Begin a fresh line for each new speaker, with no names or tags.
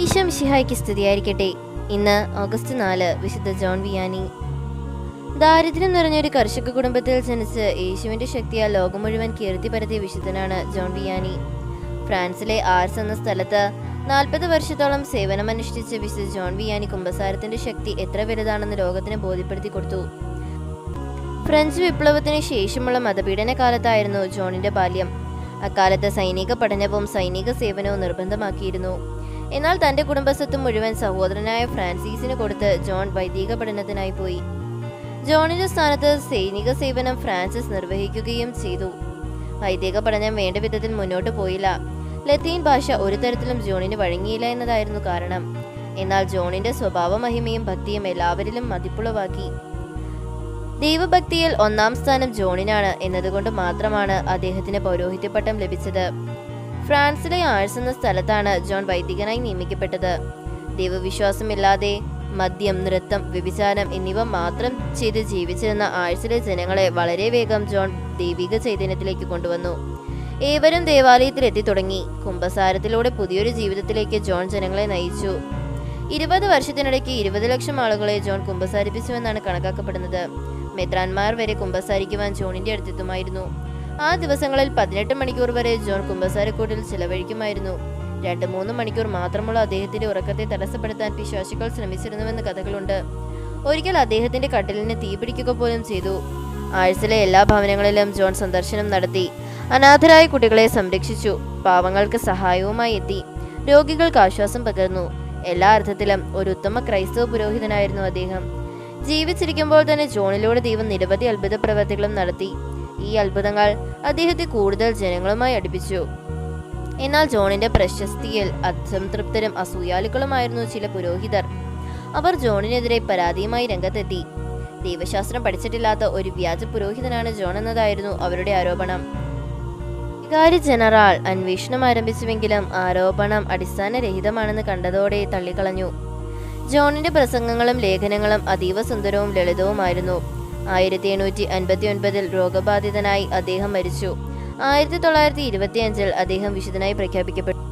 ഈശോ മിശിഹായ്ക്ക് സ്തുതിയായിരിക്കട്ടെ. ഇന്ന് ഓഗസ്റ്റ് നാല് വിശുദ്ധ ജോൺ വിയാനി. ദാരിദ്ര്യം നിറഞ്ഞൊരു കർഷക കുടുംബത്തിൽ ജനിച്ച് യേശുവിന്റെ ശക്തിയാൽ ലോകം മുഴുവൻ കീർത്തി പരത്തിയ വിശുദ്ധനാണ് ജോൺ വിയാനി. ഫ്രാൻസിലെ ആർസ് എന്ന സ്ഥലത്ത് നാൽപ്പത് വർഷത്തോളം സേവനമനുഷ്ഠിച്ച വിശുദ്ധ ജോൺ വിയാനി കുമ്പസാരത്തിന്റെ ശക്തി എത്ര വലുതാണെന്ന് ലോകത്തിന് ബോധ്യപ്പെടുത്തി കൊടുത്തു. ഫ്രഞ്ച് വിപ്ലവത്തിന് ശേഷമുള്ള മതപീഡന കാലത്തായിരുന്നു ജോണിന്റെ ബാല്യം. അക്കാലത്ത് സൈനിക പഠനവും സൈനിക സേവനവും നിർബന്ധമാക്കിയിരുന്നു. എന്നാൽ തന്റെ കുടുംബസ്വത്ത് മുഴുവൻ സഹോദരനായ ഫ്രാൻസിസിന് കൊടുത്ത് ജോൺ വൈദിക പഠനത്തിനായി പോയി. ജോണിന്റെ സ്ഥാനത്ത് സൈനിക സേവനം ഫ്രാൻസിസ് നിർവഹിക്കുകയും ചെയ്തു. വൈദിക പഠനം വേണ്ട വിധത്തിൽ മുന്നോട്ട് പോയില്ല. ലത്തീൻ ഭാഷ ഒരു തരത്തിലും ജോണിന് വഴങ്ങിയില്ല എന്നതായിരുന്നു കാരണം. എന്നാൽ ജോണിന്റെ സ്വഭാവ മഹിമയും ഭക്തിയും എല്ലാവരിലും മതിപ്പുളവാക്കി. ദൈവഭക്തിയിൽ ഒന്നാം സ്ഥാനം ജോണിനാണ് എന്നതുകൊണ്ട് മാത്രമാണ് അദ്ദേഹത്തിന് പൗരോഹിത്യ പട്ടം ലഭിച്ചത്. ഫ്രാൻസിലെ ആഴ്സ് എന്ന സ്ഥലത്താണ് ജോൺ വൈദികനായി നിയമിക്കപ്പെട്ടത്. ദൈവവിശ്വാസമില്ലാതെ മദ്യം നൃത്തം വ്യഭിചാരം എന്നിവ മാത്രം ചെയ്ത് ജീവിച്ചിരുന്ന ആഴ്സിലെ ജനങ്ങളെ വളരെ വേഗം ജോൺ ദൈവിക ചൈതന്യത്തിലേക്ക് കൊണ്ടുവന്നു. ഏവരും ദേവാലയത്തിൽ എത്തി തുടങ്ങി. കുംഭസാരത്തിലൂടെ പുതിയൊരു ജീവിതത്തിലേക്ക് ജോൺ ജനങ്ങളെ നയിച്ചു. ഇരുപത് വർഷത്തിനിടയ്ക്ക് ഇരുപത് ലക്ഷം ആളുകളെ ജോൺ കുമ്പസാരിപ്പിച്ചുവെന്നാണ് കണക്കാക്കപ്പെടുന്നത്. മെത്രാന്മാർ വരെ കുമ്പസാരിക്കുവാൻ ജോണിന്റെ അടുത്തെത്തുമായിരുന്നു. ആ ദിവസങ്ങളിൽ പതിനെട്ട് മണിക്കൂർ വരെ ജോൺ കുമ്പസാരക്കൂട്ടിൽ ചിലവഴിക്കുമായിരുന്നു. രണ്ട് മൂന്ന് മണിക്കൂർ മാത്രമുള്ള അദ്ദേഹത്തിന്റെ ഉറക്കത്തെ തടസ്സപ്പെടുത്താൻ പിശ്വാസികൾ ശ്രമിച്ചിരുന്നുവെന്ന് കഥകളുണ്ട്. ഒരിക്കൽ അദ്ദേഹത്തിന്റെ കട്ടിലിന് തീപിടിക്കുക പോലും ചെയ്തു. ആഴ്ചയിലെ എല്ലാ ഭവനങ്ങളിലും ജോൺ സന്ദർശനം നടത്തി. അനാഥരായ കുട്ടികളെ സംരക്ഷിച്ചു. പാവങ്ങൾക്ക് സഹായവുമായി എത്തി. രോഗികൾക്ക് ആശ്വാസം പകർന്നു. എല്ലാ അർത്ഥത്തിലും ഒരു ഉത്തമ ക്രൈസ്തവ പുരോഹിതനായിരുന്നു അദ്ദേഹം. ജീവിച്ചിരിക്കുമ്പോൾ തന്നെ ജോണിലൂടെ ദൈവം നിരവധി അത്ഭുത പ്രവർത്തികളും നടത്തി. ഈ അത്ഭുതങ്ങൾ അദ്ദേഹത്തെ കൂടുതൽ ജനങ്ങളുമായി അടുപ്പിച്ചു. എന്നാൽ ജോണിന്റെ പ്രശസ്തിയിൽ അസംതൃപ്തരും അസൂയാലുക്കളുമായിരുന്നു ചില പുരോഹിതർ. അവർ ജോണിനെതിരെ പരാതിയുമായി രംഗത്തെത്തി. ദൈവശാസ്ത്രം പഠിച്ചിട്ടില്ലാത്ത ഒരു വ്യാജ പുരോഹിതനാണ് ജോൺ എന്നതായിരുന്നു അവരുടെ ആരോപണം. വികാരി ജനറൽ അന്വേഷണം ആരംഭിച്ചുവെങ്കിലും ആരോപണം അടിസ്ഥാനരഹിതമാണെന്ന് കണ്ടതോടെ തള്ളിക്കളഞ്ഞു. ജോണിന്റെ പ്രസംഗങ്ങളും ലേഖനങ്ങളും അതീവ സുന്ദരവും ലളിതവുമായിരുന്നു. ആയിരത്തി എണ്ണൂറ്റി അൻപത്തി ഒൻപതിൽ രോഗബാധിതനായി അദ്ദേഹം മരിച്ചു. ആയിരത്തി തൊള്ളായിരത്തി ഇരുപത്തിയഞ്ചിൽ അദ്ദേഹം വിശുദ്ധനായി പ്രഖ്യാപിക്കപ്പെട്ടു.